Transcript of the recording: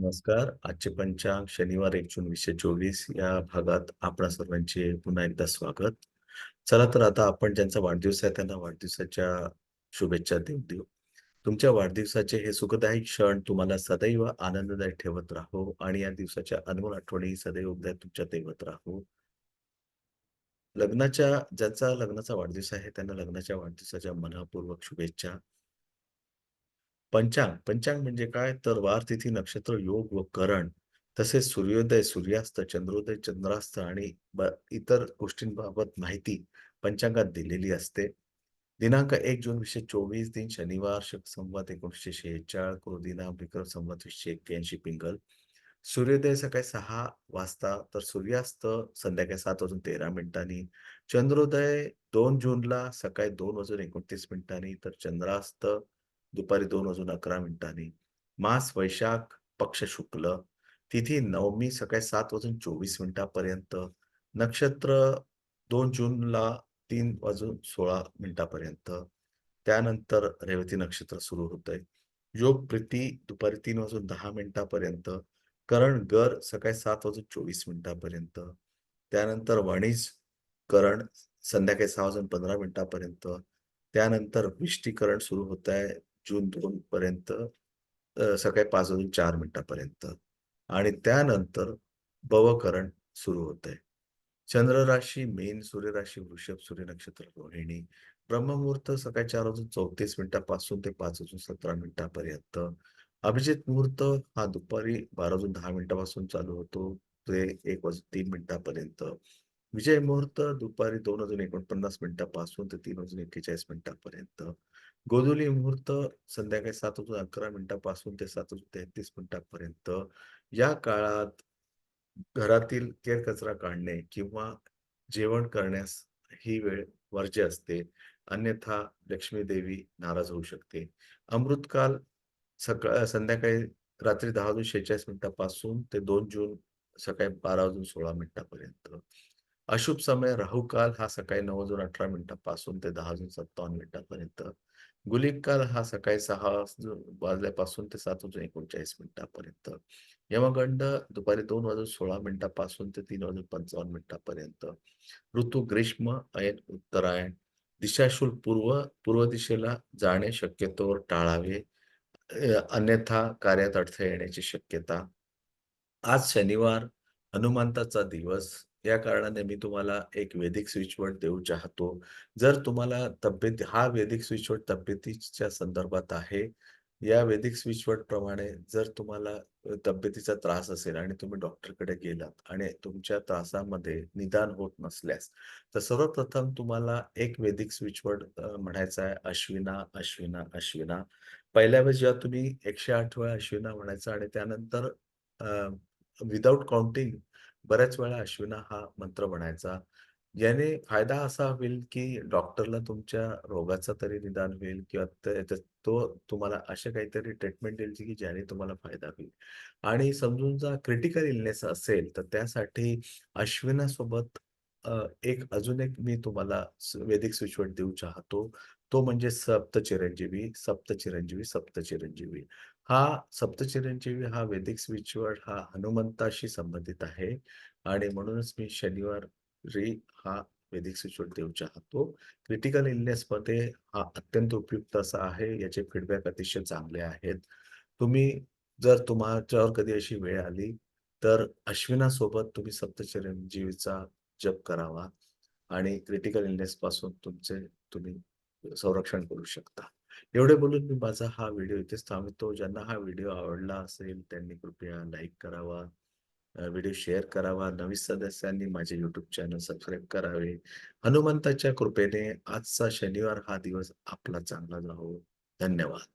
नमस्कार. आजचे पंचांग शनिवार एक जून 2024 या भागात आपणा सर्वांचे पुन्हा एकदा स्वागत. चला तर आता आपण ज्यांचा वाढदिवस आहे त्यांना वाढदिवसाच्या शुभेच्छा देऊ देऊ. तुमच्या वाढदिवसाचे हे सुखदायी क्षण तुम्हाला सदैव आनंददायी ठेवत राहो आणि या दिवसाच्या अनमोल आठवणी सदैव उद्या तुमच्या दैवत राहो. लग्नाच्या ज्याचा लग्नाचा वाढदिवस आहे त्यांना लग्नाच्या वाढदिवसाच्या मनपूर्वक शुभेच्छा. पंचांग, पंचांग म्हणजे काय? तर वार, तिथी, नक्षत्र, योग व करण तसेच सूर्योदय, सूर्यास्त, चंद्रोदय, चंद्रास्त आणि इतर गोष्टींबाबत माहिती पंचांगात दिलेली असते. दिनांक एक जून 2024 दिन शनिवार, शक संवत 1946 कृदिनाम विक्रम संवत 281 पिंगल. सूर्योदय सकाळी सहा वाजता तर सूर्यास्त संध्याकाळी सात वाजून 13 मिनिटांनी. चंद्रोदय दोन जूनला सकाळी दोन वाजून 29 मिनिटांनी तर चंद्रास्त दुपारी दोन वाजून 11 मिनिटांनी. मास वैशाख, पक्ष शुक्ल. तिथी नवमी सकाळी सात वाजून 24 मिनिटापर्यंत. नक्षत्र दोन जूनला तीन वाजून 16 मिनिटापर्यंत. त्यानंतर रेवती नक्षत्र सुरू होतंय. योग प्रीती दुपारी तीन वाजून दहा मिनिटापर्यंत. करण गर सकाळी सात वाजून 24 मिनिटापर्यंत. त्यानंतर वणीज करण संध्याकाळी सहा वाजून 15 मिनिटापर्यंत. त्यानंतर विष्टीकरण सुरू होतंय जून दोन पर्यंत सकाळी पाच वाजून चार मिनिटापर्यंत आणि त्यानंतर बवकरण सुरू होतंय. चंद्र राशी मेन सूर्य राशी वृषभ, सूर्य नक्षत्र रोहिणी. ब्रह्ममुहूर्त सकाळी चार वाजून 34 मिनिटापासून ते पाच वाजून 17 मिनिटापर्यंत. अभिजित मुहूर्त हा दुपारी 12 वाजून दहा मिनिटापासून चालू होतो ते एक वाजून तीन मिनिटापर्यंत. विजय मुहूर्त दुपारी दोन वाजून 49 मिनिटापासून ते तीन वाजून 41 मिनिटापर्यंत. गोधुली मुहूर्त संध्याकाळी सात वाजून 11 मिनिटापासून ते सात वाजून 33 मिनिटापर्यंत. या काळात घरातील केर-कचरा काढणे किंवा जेवण करण्यास ही वेळ वर्ज्य असते. अन्यथा लक्ष्मी देवी नाराज होऊ शकते. अमृतकाल सकाळ संध्याकाळी रात्री दहा वाजून 46 मिनिटापासून ते दोन जून सकाळी 12 वाजून 16 मिनिटापर्यंत. अशुभ समय राहुकाल हा सकाळी नऊ वाजून 18 मिनिटापासून ते दहा वाजून 57 मिनिटापर्यंत. गुलिक काल हा सकाळी सहा वाजल्यापासून ते सात वाजून 39 मिनिटापर्यंत. यमगंड दुपारी दोन वाजून 16 मिनिटापासून ते तीन वाजून 55 मिनिटापर्यंत. ऋतू ग्रीष्म, ऐन उत्तरायण. दिशाशूल पूर्व, पूर्व दिशेला जाणे शक्यतोवर टाळावे. अन्यथा कार्यात अडथळे येण्याची शक्यता. आज शनिवार, हनुमंताचा दिवस. या कारणाने मी तुम्हाला एक वेदिक स्विचवर्ड देऊ चाहतो. जर तुम्हाला तब्येत हा वेदिक स्विचवर्ड तब्येतीच्या संदर्भात आहे. या वेदिक स्विचवर्ड प्रमाणे जर तुम्हाला तब्येतीचा त्रास असेल आणि तुम्ही डॉक्टरकडे गेलात आणि तुमच्या त्रासामध्ये निदान होत नसल्यास, तर सर्वप्रथम तुम्हाला एक वेदिक स्विचवर्ड म्हणायचा आहे अश्विना, अश्विना, अश्विना. पहिल्या वेळेस जेव्हा तुम्ही 108 वेळा अश्विना म्हणायचा आणि त्यानंतर विदाउट काउंटिंग बऱ्याच वेळा अश्विना हा मंत्र म्हणायचा. याने फायदा असा होईल, की डॉक्टरला तुमच्या रोगाचं तरी निदान होईल किंवा तो तुम्हाला अशा काहीतरी ट्रीटमेंट देईल, की ज्याने तुम्हाला फायदा होईल. आणि समजून जा क्रिटिकल इलनेस असेल, तर त्यासाठी अश्विनासोबत अ, एक अजून एक मी तुम्हाला स वैदिक स्विच-वर्ड देऊ चाहतो. तो म्हणजे सप्तचिरंजीवी, सप्तचिरंजीवी, सप्तचिरंजीवी. हा सप्तचिरंजीवी हा वैदिक स्विचवर्ड हा हनुमंताशी संबंधित आहे आणि म्हणूनच मी शनिवारी हा वैदिक स्विचवर्ड देऊ चाहतो. क्रिटिकल इलनेसमध्ये हा अत्यंत उपयुक्त असा आहे. याचे फीडबॅक अतिशय चांगले आहेत. तुम्ही जर तुमच्यावर कधी अशी वेळ आली, तर अश्विनासोबत तुम्ही सप्तचिरंजीवीचा जप करावा आणि क्रिटिकल इलनेस पासून तुमचे तुम्ही संरक्षण करू शकता. एवढे बोलून मी माझा हा व्हिडिओ इथेच थांबतो ज्यांना हा व्हिडिओ आवडला असेल त्यांनी कृपया लाईक करावा, व्हिडिओ शेअर करावा. नवीन सदस्यांनी माझे युट्यूब चॅनल सबस्क्राईब करावे. हनुमंताच्या कृपेने आजचा शनिवार हा दिवस आपला चांगला जावो. धन्यवाद.